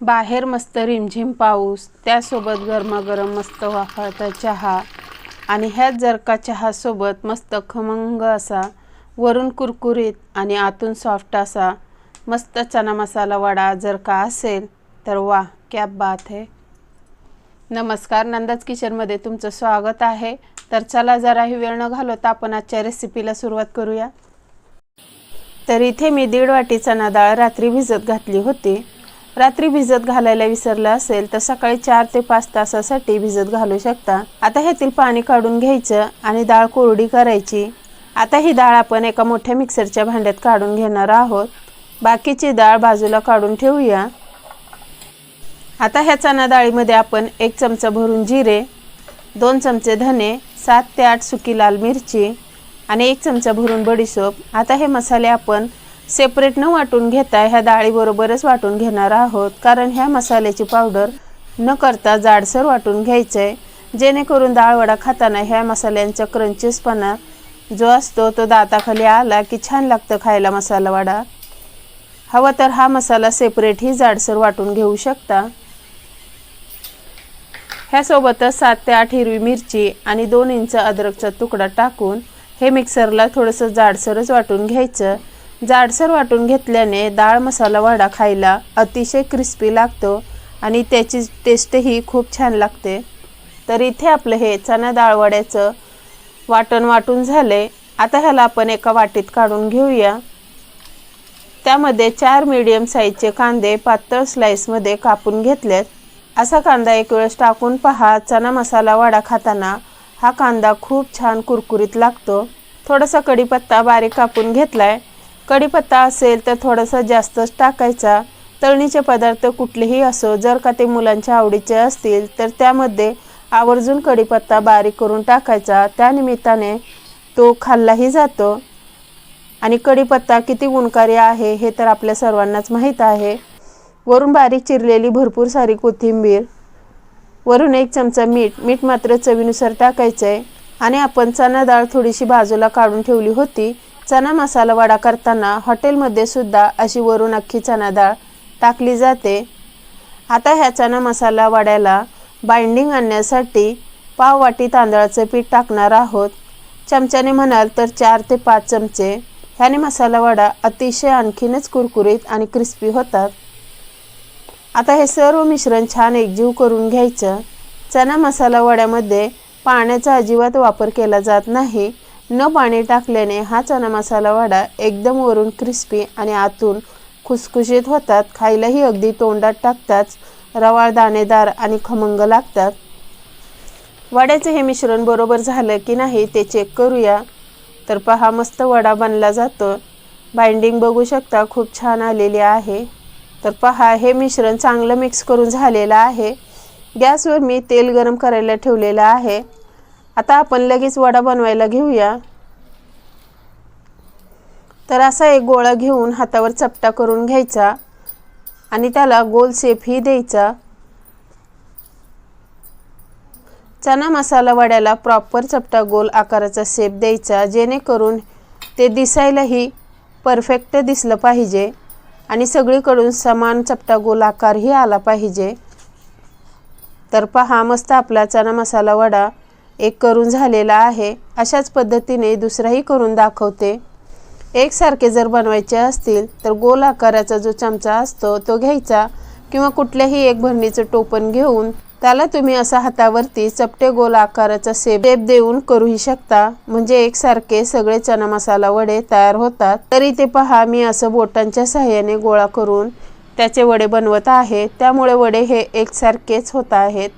बाहेर मस्त रिमझिम पाऊस त्यासोबत गरमागरम मस्त वाफाळता चहा आणि ह्याच जर का चहासोबत मस्त खमंग असा वरून कुरकुरीत आणि आतून सॉफ्ट असा मस्त चना मसाला वडा जर का असेल तर वा क्या बात आहे नमस्कार नंदाज किचनमध्ये तुमचं स्वागत आहे. तर चला जराही वेळ न घालवता आपण आजच्या रेसिपीला सुरुवात करूया. तर इथे मी दीड वाटी चणा डाळ रात्री भिजत घातली होती. रात्री भिजत घालायला विसरलं असेल तर सकाळी चार ते पाच तासासाठी भिजत घालू शकता. आता ह्यातील पाणी काढून घ्यायचं आणि डाळ कोरडी करायची. आता ही डाळ आपण एका मोठ्या मिक्सरच्या भांड्यात काढून घेणार आहोत. बाकीची डाळ बाजूला काढून ठेवूया. आता ह्या चणा डाळीमध्ये आपण एक चमचा भरून जिरे दोन चमचे धने सात ते आठ सुकी लाल मिरची आणि एक चमचा भरून बडीशोप. आता हे मसाले आपण सेपरेट न वाटून घेता ह्या डाळीबरोबरच वाटून घेणार आहोत. कारण ह्या मसाल्याची पावडर न करता जाडसर वाटून घ्यायचं आहे जेणेकरून डाळवडा खाताना ह्या मसाल्यांचा क्रंचीसपणा जो असतो तो दाताखाली आला की छान लागतं खायला मसाला वडा. हवा तर हा मसाला सेपरेटही जाडसर वाटून घेऊ शकता. ह्यासोबतच सात ते आठ हिरवी मिरची आणि दोन इंच अद्रकचा तुकडा टाकून हे मिक्सरला थोडंसं जाडसरच वाटून घ्यायचं. जाडसर वाटून घेतल्याने डाळ मसाला वडा खायला अतिशय क्रिस्पी लागतो आणि त्याची टेस्टही खूप छान लागते. तर इथे आपलं हे चणा दाळवड्याचं वाटण वाटून झाले. आता ह्याला आपण एका वाटीत काढून घेऊया. त्यामध्ये चार मीडियम साईजचे कांदे पातळ स्लाईसमध्ये कापून घेतलेत. असा कांदा एक वेळेस टाकून पहा. चना मसाला वडा खाताना हा कांदा खूप छान कुरकुरीत लागतो. थोडासा कढीपत्ता बारीक कापून घेतला आहे कढीपत्ता असेल तर थोडासा जास्तच टाकायचा. तळणीचे पदार्थ कुठलेही असो जर का ते मुलांच्या आवडीचे असतील तर त्यामध्ये आवर्जून कढीपत्ता बारीक करून टाकायचा. त्यानिमित्ताने तो खाल्लाही जातो. आणि कढीपत्ता किती गुणकारी आहे हे तर आपल्या सर्वांनाच माहीत आहे. वरून बारीक चिरलेली भरपूर सारी कोथिंबीर वरून एक चमचा मीठ मीठ मात्र चवीनुसार टाकायचं आहे आणि आपण चणा डाळ थोडीशी बाजूला काढून ठेवली होती. चणा मसाला वडा करताना हॉटेलमध्ये सुद्धा अशी वरून अख्खी चणा डाळ टाकली जाते. आता ह्या चणा मसाला वड्याला बाइंडिंग आणण्यासाठी पाव वाटी तांदळाचं पीठ टाकणार आहोत. चमच्याने म्हणाल तर चार ते पाच चमचे. ह्याने मसाला वडा अतिशय आणखीनच कुरकुरीत आणि क्रिस्पी होतात. आता हे सर्व मिश्रण छान एकजीव करून घ्यायचं. चना मसाला वड्यामध्ये पाण्याचा अजिबात वापर केला जात नाही. न पाणी टाकल्याने हा चना मसाला वडा एकदम वरून क्रिस्पी आणि आतून खुसखुशीत होतात. खायलाही अगदी तोंडात टाकताच रवाळ दाणेदार आणि खमंग लागतात. वड्याचं हे मिश्रण बरोबर झालं की नाही ते चेक करूया. तर पहा मस्त वडा बनला जातो. बाइंडिंग बघू शकता खूप छान आलेली आहे. तर पहा हे मिश्रण चांगलं मिक्स करून झालेलं आहे. गॅसवर मी तेल गरम करायला ठेवलेलं आहे. आता आपण लगेच वडा बनवायला घेऊया. तर असा एक गोळा घेऊन हातावर चपटा करून घ्यायचा आणि त्याला गोल शेपही द्यायचा. चना मसाला वड्याला प्रॉपर चपटा गोल आकाराचा शेप द्यायचा जेणेकरून ते दिसायलाही परफेक्ट दिसलं पाहिजे आणि सगळीकडून समान चपटा गोल आकारही आला पाहिजे. तर पहा मस्त आपला चना मसाला वडा एक करून झालेला आहे. अशाच पद्धतीने दुसराही करून दाखवते. एकसारखे जर बनवायचे असतील तर गोल आकाराचा जो चमचा असतो तो घ्यायचा किंवा कुठल्याही एक भरणीचं टोपण घेऊन त्याला तुम्ही असा हातावरती चपटे गोल आकाराचा सेप शेप देऊन करूही शकता. म्हणजे एकसारखे सगळे चना मसाला वडे तयार होतात. तरी ते पहा मी असं बोटांच्या सहाय्याने गोळा करून त्याचे वडे बनवत आहे. त्यामुळे वडे हे एकसारखेच होत आहेत.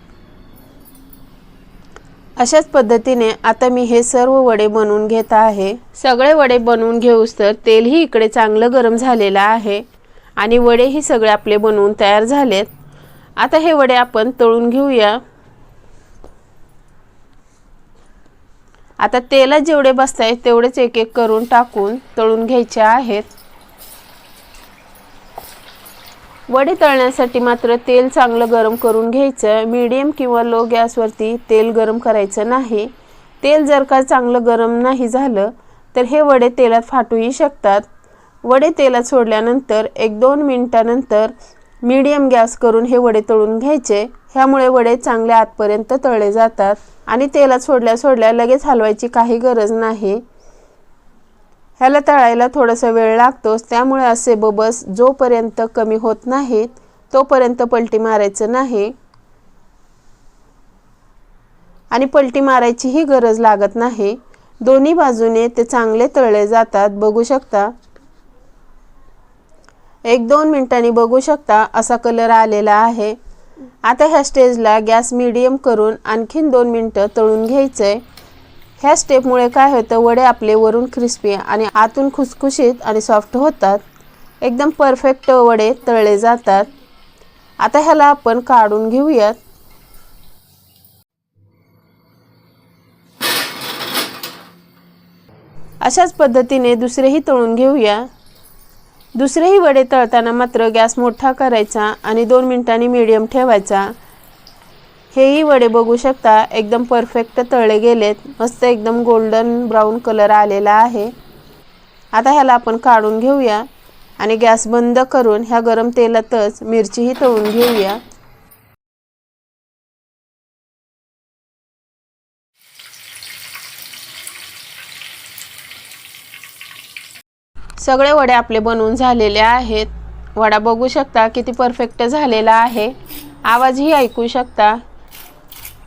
अशाच पद्धतीने आता मी हे सर्व वडे बनवून घेत आहे. सगळे वडे बनवून घेऊस तर तेलही इकडे चांगलं गरम झालेलं आहे आणि वडेही सगळे आपले बनवून तयार झालेत. आता हे वडे आपण तळून घेऊया. आता तेलात जेवढे बसतायत तेवढेच एक एक करून टाकून तळून घ्यायचे आहेत. वडे तळण्यासाठी मात्र तेल चांगलं गरम करून घ्यायचं. मीडियम किंवा लो गॅसवरती तेल गरम करायचं नाही. तेल जर का चांगलं गरम नाही झालं तर हे वडे तेलात फाटूही शकतात. वडे तेलात सोडल्यानंतर एक दोन मिनटानंतर मीडियम गॅस करून हे वडे तळून घ्यायचे. ह्यामुळे वडे चांगले आतपर्यंत तळले जातात आणि तेलात सोडल्या सोडल्या लगेच हलवायची काही गरज नाही. ह्याला तळायला थोडासा वेळ लागतोच. त्यामुळे असे बबस जोपर्यंत कमी होत नाहीत तोपर्यंत पलटी मारायचं नाही. आणि पलटी मारायचीही गरज लागत नाही. दोन्ही बाजूने ते चांगले तळले जातात. बघू शकता. एक दोन मिनिटांनी बघू शकता असा कलर आलेला आहे. आता ह्या स्टेजला गॅस मिडियम करून आणखीन दोन मिनटं तळून घ्यायचं आहे ह्या स्टेपमुळे काय होतं वडे आपले वरून क्रिस्पी आणि आतून खुसखुशीत आणि सॉफ्ट होतात. एकदम परफेक्ट वडे तळले जातात. आता ह्याला आपण काढून घेऊयात. अशाच पद्धतीने दुसरेही तळून घेऊया. दुसरेही वडे तळताना मात्र गॅस मोठा करायचा आणि दोन मिनिटांनी मीडियम ठेवायचा. हेही वडे बघू शकता. एकदम परफेक्ट तळले गेलेत. मस्त एकदम गोल्डन ब्राऊन कलर आलेला आहे. आता ह्याला आपण काढून घेऊया आणि गॅस बंद करून ह्या गरम तेलातच मिरचीही तळून घेऊया. सगळे वडे आपले बनवून झालेले आहेत. वडा बघू शकता किती परफेक्ट झालेला आहे. आवाजही ऐकू शकता.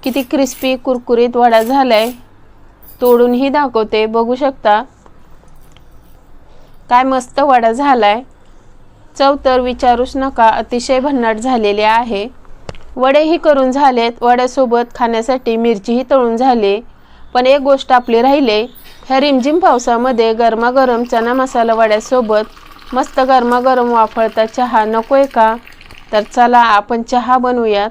किती क्रिस्पी कुरकुरीत वडा झालाय तोडूनही दाखवते. बघू शकता काय मस्त वडा झालाय. चव तर विचारूच नका अतिशय भन्नाट झालेले आहे. वडेही करून झालेत. वड्यासोबत खाण्यासाठी मिरचीही तळून झाली. पण एक गोष्ट आपली राहिले ह्या रिमझिम पावसामध्ये गरमागरम चना मसाला वड्यासोबत मस्त गरमागरम वाफळता चहा नकोय का? तर चला आपण चहा बनवूयात.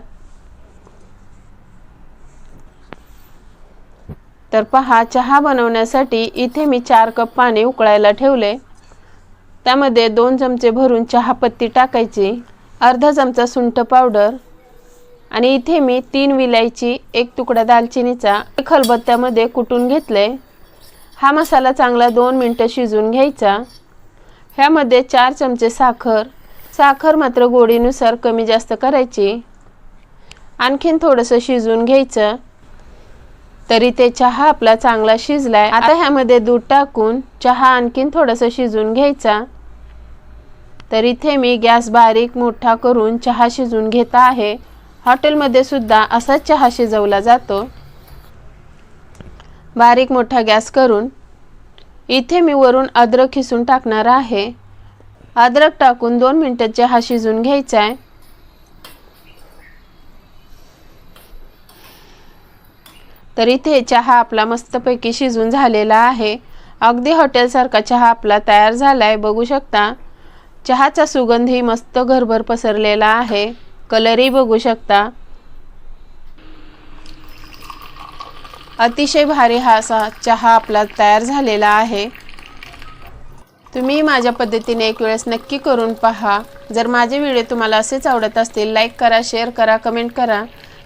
तर पहा चहा बनवण्यासाठी इथे मी चार कप पाणी उकळायला ठेवले. त्यामध्ये दोन चमचे भरून चहापत्ती टाकायची अर्धा चमचा सुंठ पावडर आणि इथे मी तीन विलायची एक तुकडा दालचिनीचा खलबत्त्यामध्ये कुटून घेतले. हा मसाला चांगला दोन मिनटं शिजवून घ्यायचा. ह्यामध्ये चार चमचे साखर साखर मात्र गोडीनुसार कमी जास्त करायची. आणखीन थोडंसं शिजून घ्यायचं. तरी ते चहा आपला चांगला शिजलाय. आता ह्यामध्ये दूध टाकून चहा आणखीन थोडंसं शिजवून घ्यायचा. तर इथे मी गॅस बारीक मोठा करून चहा शिजवून घेत आहे. हॉटेलमध्ये सुद्धा असाच चहा शिजवला जातो. बारीक मोठा गॅस करून इथे मी वरून अद्रक खिसून टाकणार आहे. अद्रक टाकून दोन मिनटं चहा शिजून घ्यायचा आहे तर इथे चहा आपला मस्तपैकी शिजून झालेला आहे. अगदी हॉटेलसारखा चहा आपला तयार झाला आहे बघू शकता. चहाचा सुगंधही मस्त घरभर पसरलेला आहे. कलरही बघू शकता. अतिशय भारी हा असा चहा आपला तयार झालेला आहे. तुम्ही माझ्या पद्धतीने एक वेळेस नक्की करून पहा. जर माझे व्हिडिओ तुम्हाला असेच आवडत असतील लाईक करा शेअर करा कमेंट करा.